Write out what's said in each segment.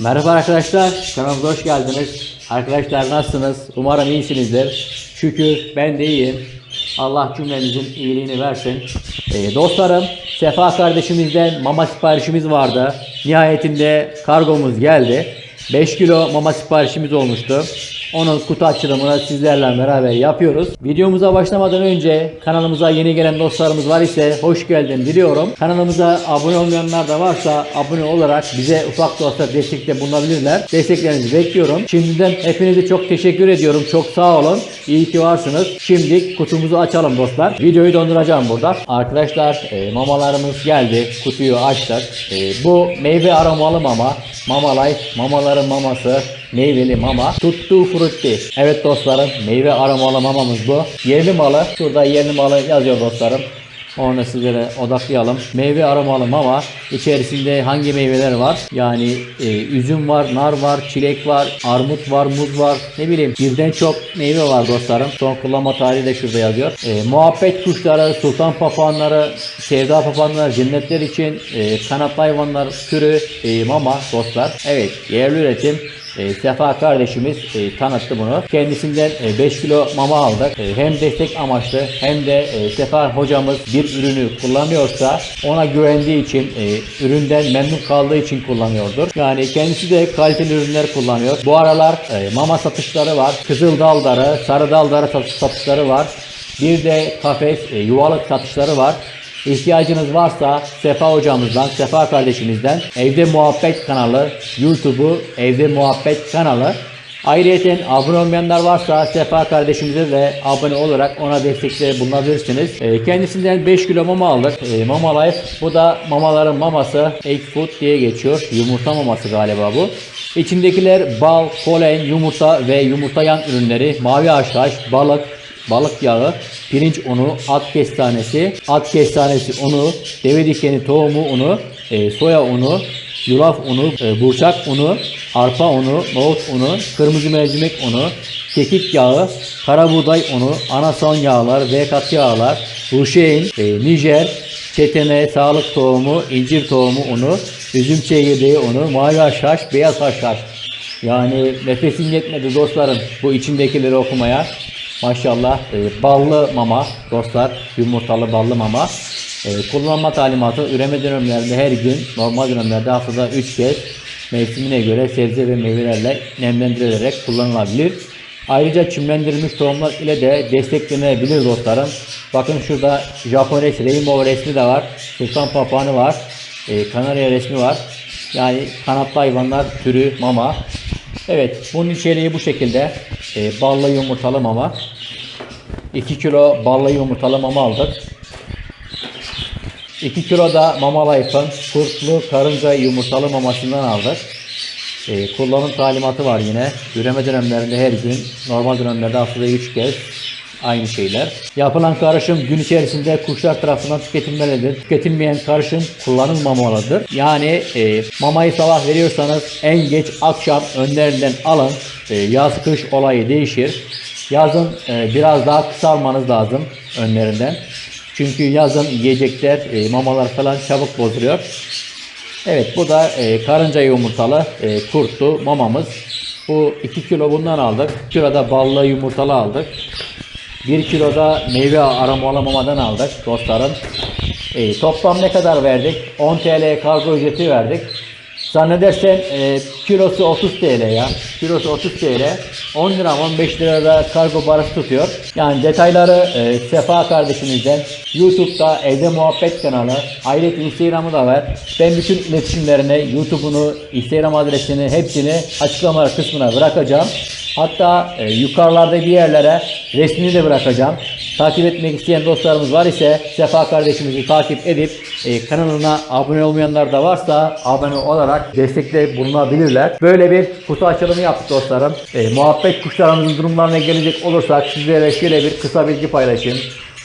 Merhaba arkadaşlar, kanalımıza hoş geldiniz. Arkadaşlar nasılsınız? Umarım iyisinizdir. Şükür ben de iyiyim. Allah cümlemizin iyiliğini versin. Ee, dostlarım, Sefa kardeşimizden mama siparişimiz vardı. Nihayetinde kargomuz geldi. 5 kilo mama siparişimiz olmuştu. Onun kutu açılımını sizlerle beraber yapıyoruz. Videomuza başlamadan önce kanalımıza yeni gelen dostlarımız var ise hoş geldin diliyorum. Kanalımıza abone olmayanlar da varsa abone olarak bize ufak da olsa destekte bulunabilirler. Desteklerinizi bekliyorum. Şimdiden hepinize çok teşekkür ediyorum. Çok sağ olun. İyi ki varsınız. Şimdi kutumuzu açalım dostlar. Videoyu donduracağım burada. Arkadaşlar e, mamalarımız geldi. Kutuyu açtık. E, bu meyve aromalı mama. Mama Life, mamaların maması, meyveli mama. Tuttu frutti. Evet dostlarım, meyve aromalı mamamız bu. Yerli malı. Şurada yerli malı yazıyor dostlarım. Onu sizlere odaklayalım. Meyve aromalı mama. İçerisinde hangi meyveler var? Yani e, üzüm var, nar var, çilek var, armut var, muz var. Ne bileyim birden çok meyve var dostlarım. Son kullanma tarihi de şurada yazıyor. E, muhabbet kuşları, sultan papağanları, sevda papağanları, cennetler için e, kanatlı hayvanlar türü e, mama dostlar. Evet yerli üretim. E, Sefa kardeşimiz e, tanıttı bunu. Kendisinden e, 5 kilo mama aldık. E, hem destek amaçlı hem de e, Sefa hocamız bir ürünü kullanıyorsa ona güvendiği için e, üründen memnun kaldığı için kullanıyordur. Yani kendisi de kaliteli ürünler kullanıyor. Bu aralar e, mama satışları var. Kızıl daldarı, sarı sat- satışları var. Bir de kafes, e, yuvalık satışları var. İhtiyacınız varsa Sefa hocamızdan, Sefa kardeşimizden Evde Muhabbet kanalı, YouTube'u Evde Muhabbet kanalı. Ayrıca abone olmayanlar varsa Sefa kardeşimize de abone olarak ona destekte bulunabilirsiniz. Ee, kendisinden 5 kilo mama aldık. Ee, mama Life. Bu da mamaların maması. Egg food diye geçiyor. Yumurta maması galiba bu. İçindekiler bal, polen, yumurta ve yumurtayan ürünleri, mavi haşhaş, balık, balık yağı, pirinç unu, at kestanesi, at kestanesi unu, deve dikeni tohumu unu, e, soya unu, yulaf unu, e, burçak unu, arpa unu, nohut unu, kırmızı mercimek unu, kekik yağı, kara buğday unu, anason yağlar, ve katı yağlar, ruşeyn, e, nijer, çetene, sağlık tohumu, incir tohumu unu, üzüm çekirdeği unu, mavi haşhaş, beyaz haşhaş. Yani nefesim yetmedi dostlarım bu içindekileri okumaya. Maşallah e, ballı mama dostlar yumurtalı ballı mama. E, kullanma talimatı üreme dönemlerinde her gün normal dönemlerde haftada 3 kez mevsimine göre sebze ve meyvelerle nemlendirilerek kullanılabilir. Ayrıca çimlendirilmiş tohumlar ile de desteklenebilir dostlarım. Bakın şurada Japon resmi, Rainbow resmi de var. Sultan papağanı var. E, Kanarya resmi var. Yani kanatlı hayvanlar türü mama. Evet, bunun içeriği bu şekilde. E, ballı yumurtalı mama. 2 kilo ballı yumurtalı mama aldık. 2 kilo da Mama kurtlu karınca yumurtalı mamasından aldık. E, kullanım talimatı var yine. Üreme dönemlerinde her gün, normal dönemlerde haftada 3 kez aynı şeyler. Yapılan karışım gün içerisinde kuşlar tarafından tüketilmelidir. Tüketilmeyen karışım kullanılmamalıdır. Yani e, mamayı sabah veriyorsanız en geç akşam önlerinden alın. E, yaz kış olayı değişir. Yazın e, biraz daha kısa almanız lazım önlerinden. Çünkü yazın yiyecekler, e, mamalar falan çabuk bozuluyor. Evet bu da e, karınca yumurtalı e, kurtlu mamamız. Bu 2 kilo bundan aldık. 1 kilo da ballı yumurtalı aldık. 1 kilo da meyve aromalı mamadan aldık dostlarım. E, toplam ne kadar verdik? 10 TL kargo ücreti verdik. Zannedersen e, kilosu 30 TL ya. Kilosu 30 TL. 10 lira 15 lira da kargo parası tutuyor. Yani detayları e, Sefa kardeşimizden YouTube'da Evde Muhabbet kanalı, ayrıca Instagram'ı da var. Ben bütün iletişimlerini, YouTube'unu, Instagram adresini hepsini açıklamalar kısmına bırakacağım. Hatta e, yukarılarda bir yerlere resmini de bırakacağım. Takip etmek isteyen dostlarımız var ise Sefa kardeşimizi takip edip e, kanalına abone olmayanlar da varsa abone olarak destekte bulunabilirler. Böyle bir kutu açılımı yaptık dostlarım. E, muhabbet kuşlarımızın durumlarına gelecek olursak sizlere şöyle bir kısa bilgi paylaşayım.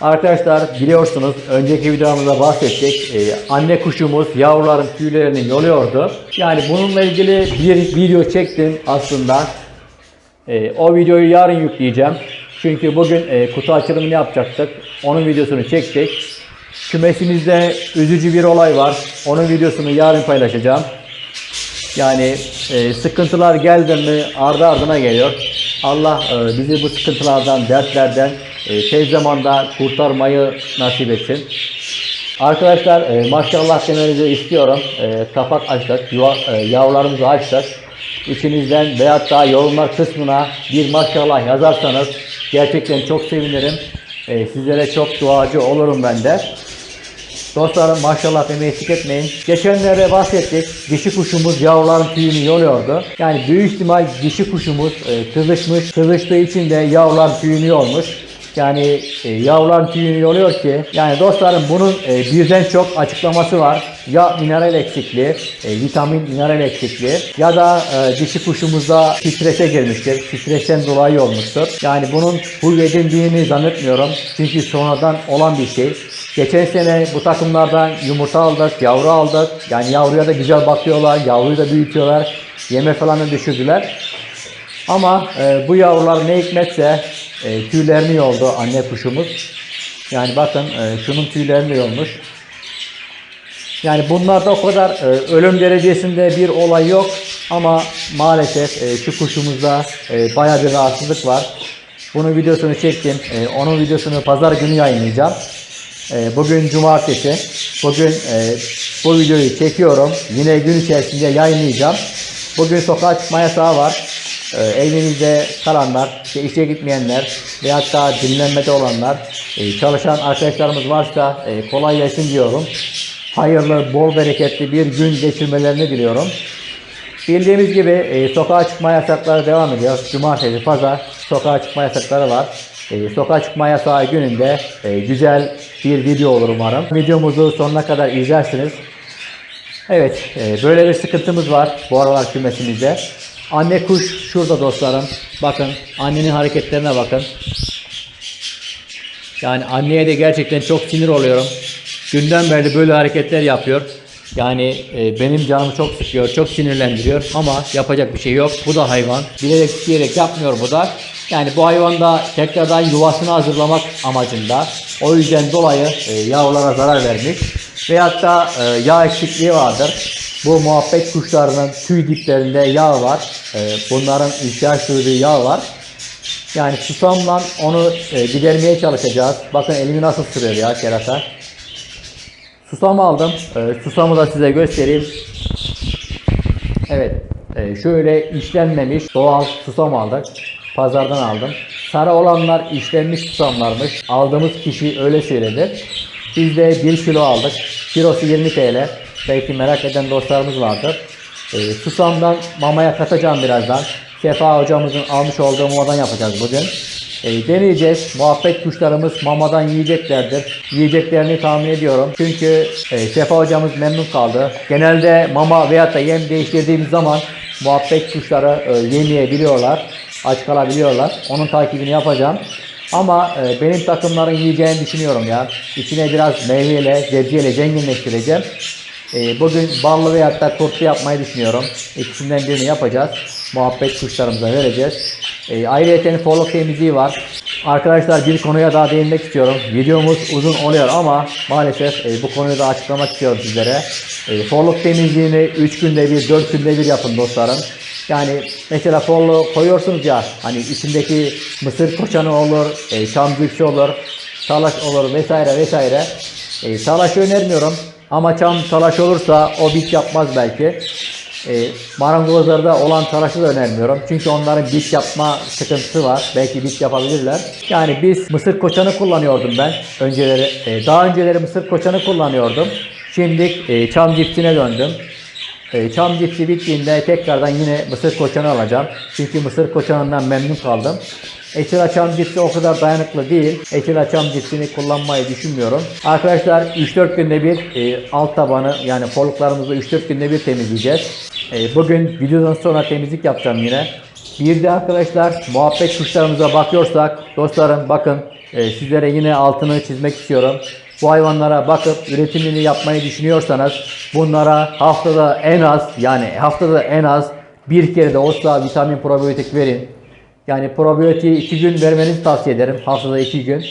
Arkadaşlar biliyorsunuz önceki videomuzda bahsettik. Ee, anne kuşumuz yavruların tüylerini yoluyordu. Yani bununla ilgili bir video çektim aslında. Ee, o videoyu yarın yükleyeceğim. Çünkü bugün e, kutu açılımını yapacaktık. Onun videosunu çektik. Kümesimizde üzücü bir olay var. Onun videosunu yarın paylaşacağım. Yani e, sıkıntılar geldi mi ardı ardına geliyor. Allah e, bizi bu sıkıntılardan, dertlerden e, tez zamanda kurtarmayı nasip etsin. Arkadaşlar e, maşallah demenizi istiyorum. E, kapak açtık, yuva, e, yavrularımızı açtık. İçinizden veyahut da yorumlar kısmına bir maşallah yazarsanız gerçekten çok sevinirim. E, sizlere çok duacı olurum ben de. Dostlarım maşallah demeyi eksik etmeyin. Geçenlerde bahsettik. Dişi kuşumuz yavruların tüyünü yoluyordu. Yani büyük ihtimal dişi kuşumuz e, kızışmış. Kızıştığı için de yavrular tüyünü yolmuş. Yani e, yavruların tüyünü yoluyor ki yani dostlarım bunun e, birden çok açıklaması var. Ya mineral eksikliği, e, vitamin mineral eksikliği ya da e, dişi kuşumuzda strese girmiştir. Stresten dolayı olmuştur. Yani bunun huy edindiğini zannetmiyorum. Çünkü sonradan olan bir şey. Geçen sene bu takımlardan yumurta aldık, yavru aldık. Yani yavruya da güzel bakıyorlar, yavruyu da büyütüyorlar. Yeme falan da düşürdüler. Ama e, bu yavrular ne hikmetse e, tüylerini yoldu anne kuşumuz. Yani bakın e, şunun tüylerini yolmuş. Yani bunlarda o kadar e, ölüm derecesinde bir olay yok ama maalesef e, şu kuşumuzda e, baya bir rahatsızlık var. Bunun videosunu çektim. E, onun videosunu pazar günü yayınlayacağım. E, bugün cumartesi. Bugün e, bu videoyu çekiyorum. Yine gün içerisinde yayınlayacağım. Bugün sokağa çıkma yasağı var. E, evinizde kalanlar, işte işe gitmeyenler veyahut da dinlenmede olanlar, e, çalışan arkadaşlarımız varsa e, kolay gelsin diyorum. Hayırlı, bol bereketli bir gün geçirmelerini diliyorum. Bildiğimiz gibi e, sokağa çıkma yasakları devam ediyor. Cumartesi, pazar sokağa çıkma yasakları var. Sokağa çıkma yasağı gününde güzel bir video olur umarım. Videomuzu sonuna kadar izlersiniz. Evet, böyle bir sıkıntımız var bu aralar kümesimizde. Anne kuş şurada dostlarım. Bakın, annenin hareketlerine bakın. Yani anneye de gerçekten çok sinir oluyorum. Günden beri böyle hareketler yapıyor. Yani e, benim canımı çok sıkıyor, çok sinirlendiriyor ama yapacak bir şey yok. Bu da hayvan. Bilerek isteyerek yapmıyor bu da. Yani bu hayvan da tekrardan yuvasını hazırlamak amacında. O yüzden dolayı e, yavrulara zarar vermiş. Veyahut da e, yağ eksikliği vardır. Bu muhabbet kuşlarının tüy diplerinde yağ var. E, bunların ihtiyaç duyduğu yağ var. Yani susamla onu e, gidermeye çalışacağız. Bakın elimi nasıl sürüyor ya kerata. Susam aldım. E, susamı da size göstereyim. Evet. e, şöyle işlenmemiş doğal susam aldık. Pazardan aldım. Sarı olanlar işlenmiş susamlarmış. Aldığımız kişi öyle söyledi. Biz de 1 kilo aldık. Kilosu 20 TL. Belki merak eden dostlarımız vardır. E, susamdan mamaya katacağım birazdan. Sefa hocamızın almış olduğu mamadan yapacağız bugün. E, deneyeceğiz. Muhabbet kuşlarımız mamadan yiyeceklerdir. Yiyeceklerini tahmin ediyorum. Çünkü e, Sefa hocamız memnun kaldı. Genelde mama veyahut da yem değiştirdiğimiz zaman muhabbet kuşları e, yemeyebiliyorlar. Aç kalabiliyorlar. Onun takibini yapacağım. Ama e, benim takımların yiyeceğini düşünüyorum ya. İçine biraz meyveyle, sebzeyle zenginleştireceğim. E, bugün ballı veyahut da kurtlu yapmayı düşünüyorum. İkisinden birini yapacağız. Muhabbet kuşlarımıza vereceğiz. E, ayrıca forluk temizliği var. Arkadaşlar bir konuya daha değinmek istiyorum. Videomuz uzun oluyor ama maalesef e, bu konuyu da açıklamak istiyorum sizlere. E, forluk temizliğini 3 günde bir, 4 günde bir yapın dostlarım. Yani mesela forlu koyuyorsunuz ya hani içindeki mısır koçanı olur, e, çam cipsi olur, salaş olur vesaire vesaire. E, önermiyorum ama çam talaş olursa o bit yapmaz belki. E, marangozlarda olan talaşı da önermiyorum. Çünkü onların bit yapma sıkıntısı var. Belki bit yapabilirler. Yani biz mısır koçanı kullanıyordum ben. Önceleri, e, daha önceleri mısır koçanı kullanıyordum. Şimdi e, çam cipsine döndüm. E, çam cipsi bittiğinde tekrardan yine mısır koçanı alacağım. Çünkü mısır koçanından memnun kaldım. Etil açam cipsi o kadar dayanıklı değil. Etil açam cipsini kullanmayı düşünmüyorum. Arkadaşlar 3-4 günde bir e, alt tabanı yani forluklarımızı 3-4 günde bir temizleyeceğiz. E, bugün videodan sonra temizlik yapacağım yine. Bir de arkadaşlar muhabbet kuşlarımıza bakıyorsak dostlarım bakın e, sizlere yine altını çizmek istiyorum. Bu hayvanlara bakıp üretimini yapmayı düşünüyorsanız bunlara haftada en az yani haftada en az bir kere de olsa vitamin probiyotik verin. Yani probiyotiği 2 gün vermenizi tavsiye ederim. Haftada 2 gün.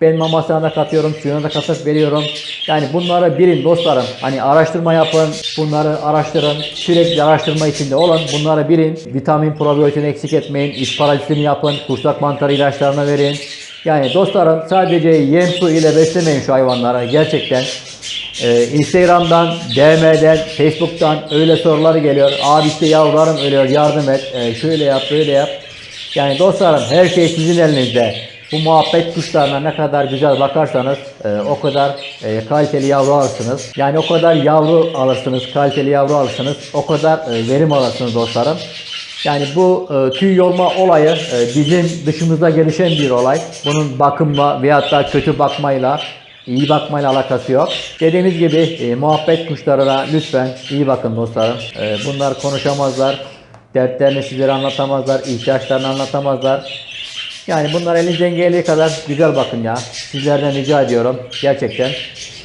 Ben mamasına da katıyorum, suyuna da katıp veriyorum. Yani bunları bilin dostlarım. Hani araştırma yapın, bunları araştırın. Sürekli araştırma içinde olun. Bunları bilin. Vitamin, probiyotin eksik etmeyin. Parazitini yapın. Kursak mantarı ilaçlarını verin. Yani dostlarım sadece yem su ile beslemeyin şu hayvanları. Gerçekten ee, Instagram'dan, DM'den, Facebook'tan öyle soruları geliyor. Abi işte yavrularım ölüyor yardım et. Ee, şöyle yap, böyle yap. Yani dostlarım her şey sizin elinizde. Bu muhabbet kuşlarına ne kadar güzel bakarsanız e, o kadar e, kaliteli yavru alırsınız. Yani o kadar yavru alırsınız, kaliteli yavru alırsınız. O kadar e, verim alırsınız dostlarım. Yani bu e, tüy yolma olayı e, bizim dışımızda gelişen bir olay. Bunun bakımla veyahut da kötü bakmayla iyi bakmayla alakası yok. Dediğimiz gibi e, muhabbet kuşlarına lütfen iyi bakın dostlarım. E, bunlar konuşamazlar. Dertlerini sizlere anlatamazlar. ihtiyaçlarını anlatamazlar. Yani bunlar elinizden geldiği kadar güzel bakın ya. Sizlerden rica ediyorum. Gerçekten.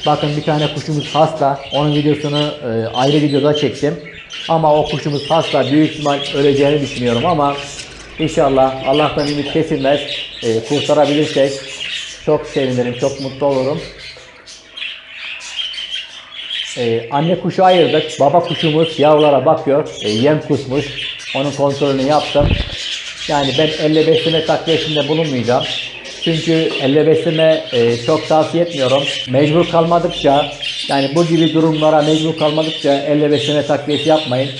Bakın bir tane kuşumuz hasta. Onun videosunu e, ayrı videoda çektim. Ama o kuşumuz hasta. Büyük ihtimal öleceğini düşünüyorum ama inşallah Allah'tan ümit kesilmez. E, kurtarabilirsek çok sevinirim. Çok mutlu olurum. Ee, anne kuşu ayırdık. Baba kuşumuz yavrulara bakıyor. Ee, yem kusmuş. Onun kontrolünü yaptım. Yani ben elle besleme takviyesinde bulunmayacağım. Çünkü elle besleme e, çok tavsiye etmiyorum. Mecbur kalmadıkça yani bu gibi durumlara mecbur kalmadıkça elle besleme takviyesi yapmayın.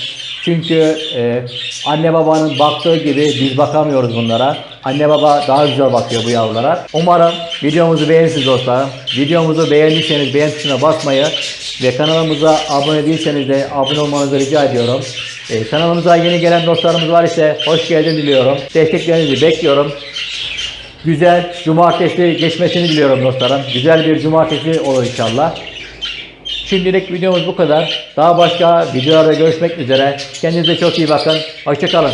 Çünkü e, anne babanın baktığı gibi biz bakamıyoruz bunlara. Anne baba daha güzel bakıyor bu yavrulara. Umarım videomuzu beğenirsiniz dostlarım. Videomuzu beğendiyseniz beğen tuşuna basmayı ve kanalımıza abone değilseniz de abone olmanızı rica ediyorum. E, kanalımıza yeni gelen dostlarımız var ise hoş geldin diliyorum. Desteklerinizi bekliyorum. Güzel cumartesi geçmesini diliyorum dostlarım. Güzel bir cumartesi olur inşallah. Şimdilik videomuz bu kadar. Daha başka videolarda görüşmek üzere. Kendinize çok iyi bakın. Hoşçakalın.